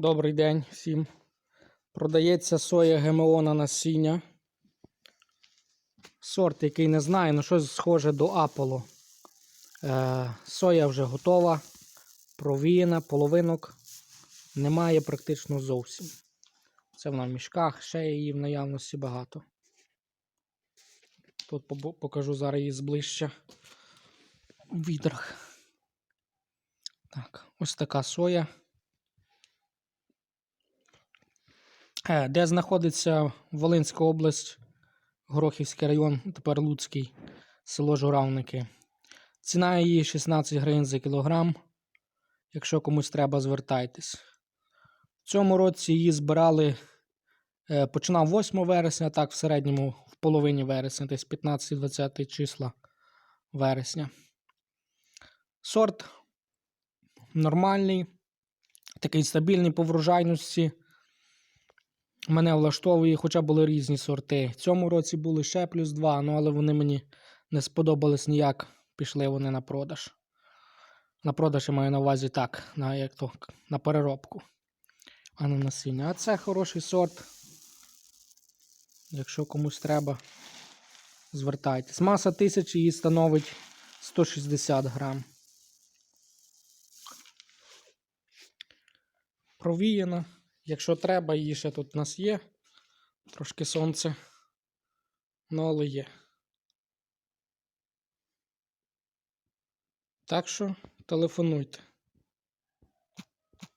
Добрий день всім. Продається соя ГМО на насіння. Сорт, який не знаю, але щось схоже до Аполо. Е, соя вже готова, провіяна, половинок немає практично зовсім. Це вона в мішках, ще її в наявності багато. Тут покажу зараз її зближче у відрах. Так, ось така соя. Е, Де знаходиться Волинська область, Горохівський район, тепер Луцький, село Журавники. Ціна її 16 гривень за кілограм. Якщо комусь треба, звертайтесь. В цьому році її збирали, е, починав 8 вересня, так в середньому в половині вересня, десь 15-20 числа вересня. Сорт нормальний, такий стабільний по врожайності. Мене влаштовує, хоча були різні сорти. В цьому році були ще плюс два, ну але вони мені не сподобались ніяк. Пішли вони на продаж. На продаж я маю на увазі так, на, як то, на переробку, а не насіння. А це хороший сорт. Якщо комусь треба, звертайтесь. Маса тисячі її становить 160 грам. Провіяна. Якщо треба, її ще тут у нас є. Трошки сонце. Ну, є. Так що телефонуйте.